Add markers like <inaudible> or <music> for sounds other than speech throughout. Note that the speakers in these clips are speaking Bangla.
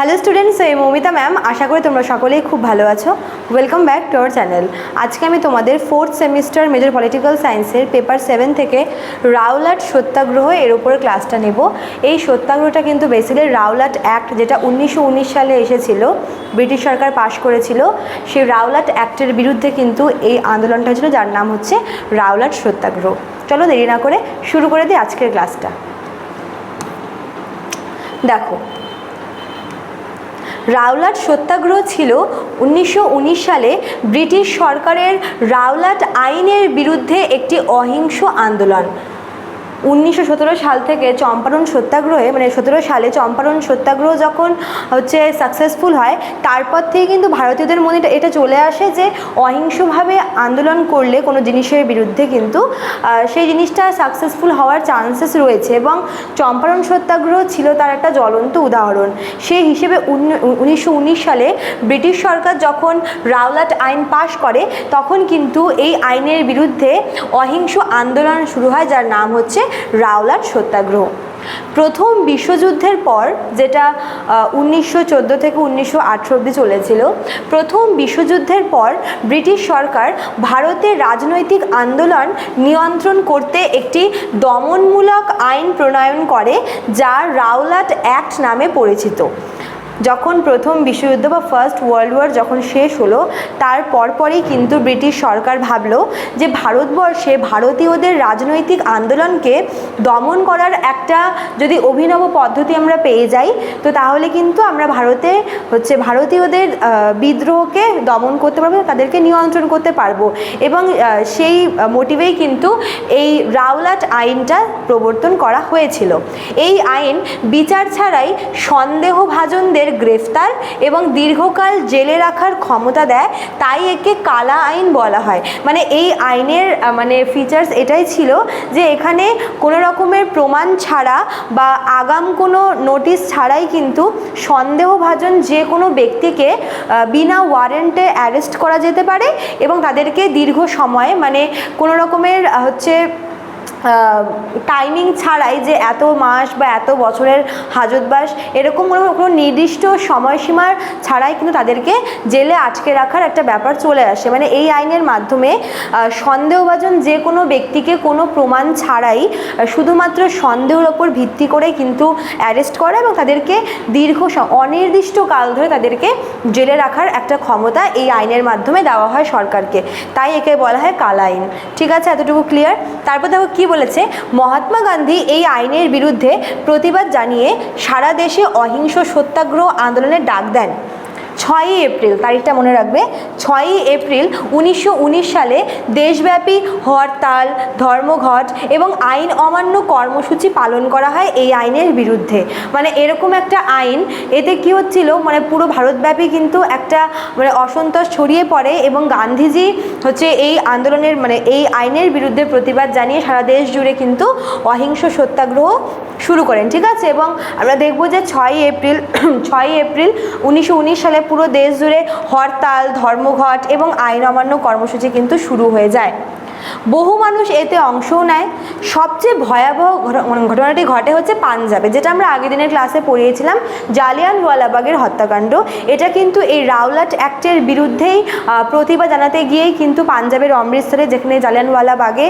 হ্যালো স্টুডেন্টস এই মৌমিতা ম্যাম আশা করি তোমরা সকলেই খুব ভালো আছো। Welcome back to our channel আজকে আমি তোমাদের ফোর্থ সেমিস্টার মেজর পলিটিক্যাল সায়েন্সের পেপার সেভেন থেকে রাওলাট সত্যাগ্রহ এর উপরে ক্লাসটা নেব। এই সত্যাগ্রহটা কিন্তু বেসিক্যালি রাওলাট অ্যাক্ট যেটা উনিশশো উনিশ সালে এসেছিল, ব্রিটিশ সরকার পাশ করেছিল, সেই রাওলাট অ্যাক্টের বিরুদ্ধে কিন্তু এই আন্দোলনটা ছিল যার নাম হচ্ছে রাওলাট সত্যাগ্রহ। চলো দেরি না করে শুরু করে দিই আজকের ক্লাসটা দেখো রাওলাট সত্যাগ্রহ ছিল উনিশশো উনিশ সালে ব্রিটিশ সরকারের রাওলাট আইনের বিরুদ্ধে একটি অহিংস আন্দোলন। উনিশশো সতেরো সাল থেকে চম্পারণ সত্যাগ্রহে মানে সতেরো সালে চম্পারণ সত্যাগ্রহ যখন হচ্ছে সাকসেসফুল হয়, তারপর থেকে কিন্তু ভারতীয়দের মনে এটা- চলে আসে যে অহিংসভাবে আন্দোলন করলে কোনো জিনিসের বিরুদ্ধে কিন্তু সেই জিনিসটা সাকসেসফুল হওয়ার চান্সেস রয়েছে এবং চম্পারণ সত্যাগ্রহ ছিল তার একটা জ্বলন্ত উদাহরণ। সেই হিসেবে উনিশশো উনিশ সালে ব্রিটিশ সরকার যখন রাওলাট আইন পাশ করে, তখন কিন্তু এই আইনের বিরুদ্ধে অহিংস আন্দোলন শুরু হয়, যার নাম হচ্ছে রাওলাট সত্যাগ্রহ। প্রথম বিশ্বযুদ্ধের পর যেটা উনিশশো চোদ্দ থেকে উনিশশো আঠেরো অব্দি চলেছিল, প্রথম বিশ্বযুদ্ধের পর ব্রিটিশ সরকার ভারতের রাজনৈতিক আন্দোলন নিয়ন্ত্রণ করতে একটি দমনমূলক আইন প্রণয়ন করে, যা রাওলাট অ্যাক্ট নামে পরিচিত। যখন প্রথম বিশ্বযুদ্ধ বা ফার্স্ট ওয়ার্ল্ড ওয়ার যখন শেষ হলো, তার পরপরই কিন্তু ব্রিটিশ সরকার ভাবলো যে ভারতবর্ষে ভারতীয়দের রাজনৈতিক আন্দোলনকে দমন করার একটা যদি অভিনব পদ্ধতি আমরা পেয়ে যাই, তো তাহলে কিন্তু আমরা ভারতে হচ্ছে ভারতীয়দের বিদ্রোহকে দমন করতে পারব, তাদেরকে নিয়ন্ত্রণ করতে পারব। এবং সেই মোটিভেই কিন্তু এই রাওলাট আইনটা প্রবর্তন করা হয়েছিল। এই আইন বিচার ছাড়াই সন্দেহভাজনদের গ্রেফতার এবং দীর্ঘকাল জেলে রাখার ক্ষমতা দেয়, তাই একে কালা আইন বলা হয়। মানে এই আইনের মানে ফিচার্স এটাই ছিল যে এখানে কোনো রকমের প্রমাণ ছাড়া বা আগাম কোনো নোটিশ ছাড়াই কিন্তু সন্দেহভাজন যে কোনো ব্যক্তিকে বিনা ওয়ারেন্টে অ্যারেস্ট করা যেতে পারে এবং তাদেরকে দীর্ঘ সময় মানে কোনো রকমের হচ্ছে টাইমিং ছাড়াই যে এত মাস বা এত বছরের হাজতবাস এরকম কোনো কোনো নির্দিষ্ট সময়সীমার ছাড়াই কিন্তু তাদেরকে জেলে আটকে রাখার একটা ব্যাপার চলে আসে। মানে এই আইনের মাধ্যমে সন্দেহভাজন যে কোনো ব্যক্তিকে কোনো প্রমাণ ছাড়াই শুধুমাত্র সন্দেহের ওপর ভিত্তি করে কিন্তু অ্যারেস্ট করা এবং তাদেরকে দীর্ঘ অনির্দিষ্ট কাল ধরে তাদেরকে জেলে রাখার একটা ক্ষমতা এই আইনের মাধ্যমে দেওয়া হয় সরকারকে। তাই একে বলা হয় কালা আইন। ঠিক আছে? এতটুকু ক্লিয়ার তারপর দেখো কি বলেছে, মহাত্মা গান্ধী এই আইনের বিরুদ্ধে প্রতিবাদ জানিয়ে সারা দেশে অহিংস সত্যাগ্রহ আন্দোলনের ডাক দেন। ছয়ই এপ্রিল, তারিখটা মনে রাখবে, ছয়ই এপ্রিল উনিশশো উনিশ সালে দেশব্যাপী হরতাল, ধর্মঘট এবং আইন অমান্য কর্মসূচি পালন করা হয় এই আইনের বিরুদ্ধে। মানে এরকম একটা আইন, এতে কি হচ্ছিল মানে পুরো ভারতব্যাপী কিন্তু একটা মানে অসন্তোষ ছড়িয়ে পড়ে এবং গান্ধীজি হচ্ছে এই আন্দোলনের মানে এই আইনের বিরুদ্ধে প্রতিবাদ জানিয়ে সারা দেশ জুড়ে কিন্তু অহিংস সত্যাগ্রহ শুরু করেন, ঠিক আছে? এবং আমরা দেখব যে ছয়ই এপ্রিল <clears throat> ছয়ই এপ্রিল উনিশশো উনিশ সালে পুরো দেশ জুড়ে হরতাল, ধর্মঘট এবং আইন অমান্য কর্মসূচি কিন্তু শুরু হয়ে যায়। বহু মানুষ এতে অংশও নেয়। সবচেয়ে ভয়াবহ মানে ঘটনাটি ঘটে হচ্ছে পাঞ্জাবে, যেটা আমরা আগের দিনের ক্লাসে পড়িয়েছিলাম জালিয়ানওয়ালাবাগের হত্যাকাণ্ড। এটা কিন্তু এই রাওলাট অ্যাক্টের বিরুদ্ধেই প্রতিবাদ জানাতে গিয়েই কিন্তু পাঞ্জাবের অমৃতসরে, যেখানে জালিয়ানওয়ালাবাগে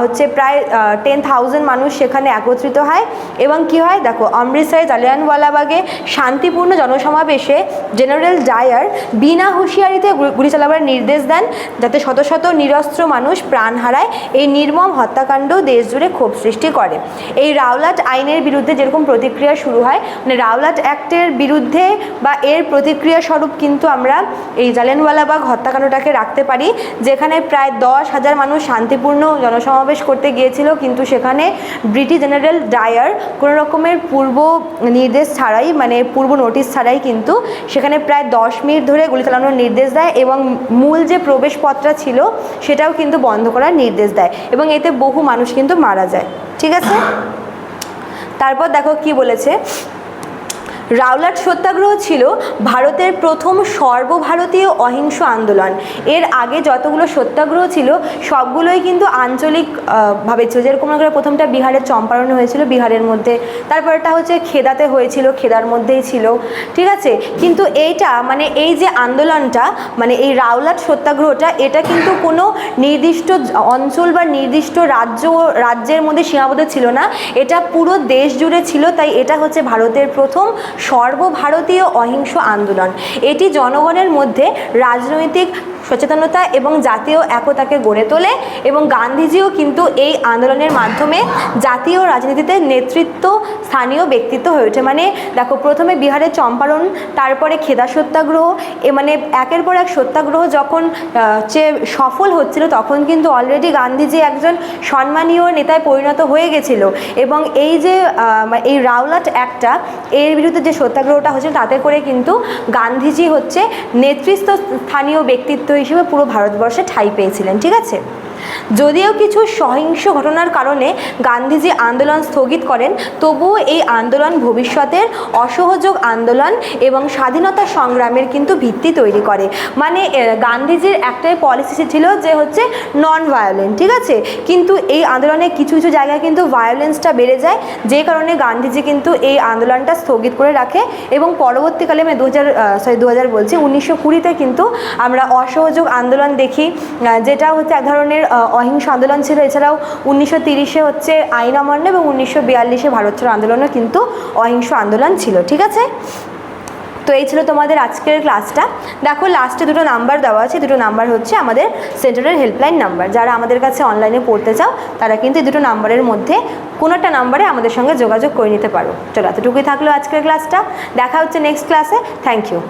হচ্ছে প্রায় টেন থাউজেন্ড মানুষ সেখানে একত্রিত হয়। এবং কি হয়? দেখো, অমৃতসরে জালিয়ানওয়ালাবাগে শান্তিপূর্ণ জনসমাবেশে জেনারেল ডায়ার বিনা হুঁশিয়ারিতে গুলি চালাবার নির্দেশ দেন, যাতে শত শত নিরস্ত্র মানুষ প্রাণ হারায়। এই নির্মম হত্যাকাণ্ড দেশ জুড়ে ক্ষোভ সৃষ্টি করে। এই রাওলাট আইনের বিরুদ্ধে যেরকম প্রতিক্রিয়া শুরু হয় মানে রাওলাট অ্যাক্টের বিরুদ্ধে বা এর প্রতিক্রিয়া স্বরূপ কিন্তু আমরা এই জালিয়ানওয়ালাবাগ হত্যাকাণ্ডটাকে রাখতে পারি, যেখানে প্রায় দশ হাজার মানুষ শান্তিপূর্ণ জনসমাবেশ করতে গিয়েছিল, কিন্তু সেখানে ব্রিটিশ জেনারেল ডায়ার কোনো রকমের পূর্ব নির্দেশ ছাড়াই মানে পূর্ব নোটিশ ছাড়াই কিন্তু সেখানে প্রায় দশ মিনিট ধরে গুলি চালানোর নির্দেশ দেয় এবং মূল যে প্রবেশপথটা ছিল, সেটাও কিন্তু বন্ধ করার নির্দেশ দেয়। এবং এতে বহু মানুষ কিন্তু মারা যায় ঠিক আছে? তারপর দেখো কি বলেছে? রাওলাট সত্যাগ্রহ ছিল ভারতের প্রথম সর্বভারতীয় অহিংস আন্দোলন। এর আগে যতগুলো সত্যাগ্রহ ছিল, সবগুলোই কিন্তু আঞ্চলিক ভাবে ছিল। যেরকম করো প্রথমটা বিহারের চম্পারণে হয়েছিল, বিহারের মধ্যে। তারপরটা হচ্ছে খেদাতে হয়েছিল, খেদার মধ্যেই ছিল। ঠিক আছে? কিন্তু এইটা মানে এই যে আন্দোলনটা মানে এই রাওলাট সত্যাগ্রহটা, এটা কিন্তু কোনো নির্দিষ্ট অঞ্চল বা নির্দিষ্ট রাজ্য, রাজ্যের মধ্যে সীমাবদ্ধ ছিল না। এটা পুরো দেশ জুড়ে ছিল, তাই এটা হচ্ছে ভারতের প্রথম সর্বভারতীয় অহিংস আন্দোলন। এটি জনগণের মধ্যে রাজনৈতিক সচেতনতা এবং জাতীয় একতাকে গড়ে তোলে এবং গান্ধীজিও কিন্তু এই আন্দোলনের মাধ্যমে জাতীয় রাজনীতিতে নেতৃত্ব, স্থানীয় ব্যক্তিত্ব হয়ে ওঠে। মানে দেখো, প্রথমে বিহারের চম্পারণ, তারপরে খেদা সত্যাগ্রহ, এ মানে একের পর এক সত্যাগ্রহ যখন যে সফল হচ্ছিল তখন কিন্তু অলরেডি গান্ধীজি একজন সম্মানীয় নেতায় পরিণত হয়ে গেছিল। এবং এই যে এই রাওলাট একটা এর বিরুদ্ধে যে সত্যাগ্রহটা হচ্ছে তাতে করে কিন্তু গান্ধীজি হচ্ছে নেতৃত্ব স্থানীয় ব্যক্তিত্ব হিসেবে পুরো ভারতবর্ষে ঠাঁই পেয়েছিলেন, ঠিক আছে? যদিও কিছু সহিংস ঘটনার কারণে গান্ধীজি আন্দোলন স্থগিত করেন, তবুও এই আন্দোলন ভবিষ্যতের অসহযোগ আন্দোলন এবং স্বাধীনতা সংগ্রামের কিন্তু ভিত্তি তৈরি করে। মানে গান্ধীজির একটাই পলিসি ছিল যে হচ্ছে নন ভায়োলেন্ট ঠিক আছে? কিন্তু এই আন্দোলনে কিছু কিছু জায়গায় কিন্তু ভায়োলেন্সটা বেড়ে যায়, যে কারণে গান্ধীজি কিন্তু এই আন্দোলনটা স্থগিত করে রাখে এবং পরবর্তীকালে আমি দু হাজার সরি দু হাজার বলছি, উনিশশো কুড়িতে কিন্তু আমরা অসহযোগ আন্দোলন দেখি যেটা হচ্ছে এক ধরনের অহিংস আন্দোলন ছিল। এছাড়াও উনিশশো তিরিশে হচ্ছে আইন অমান্য এবং উনিশশো বিয়াল্লিশে ভারত ছাড়ো আন্দোলনও কিন্তু অহিংস আন্দোলন ছিল, ঠিক আছে? তো এই ছিল তোমাদের আজকের ক্লাসটা দেখো লাস্টে দুটো নাম্বার দেওয়া আছে। দুটো নাম্বার হচ্ছে আমাদের সেন্টারের হেল্পলাইন নাম্বার যারা আমাদের কাছে অনলাইনে পড়তে চাও, তারা কিন্তু এই দুটো নাম্বারের মধ্যে কোনো একটা নাম্বারে আমাদের সঙ্গে যোগাযোগ করে নিতে পারো। চলো, এতটুকুই থাকল আজকের ক্লাসটা দেখা হচ্ছে নেক্সট ক্লাসে থ্যাংক ইউ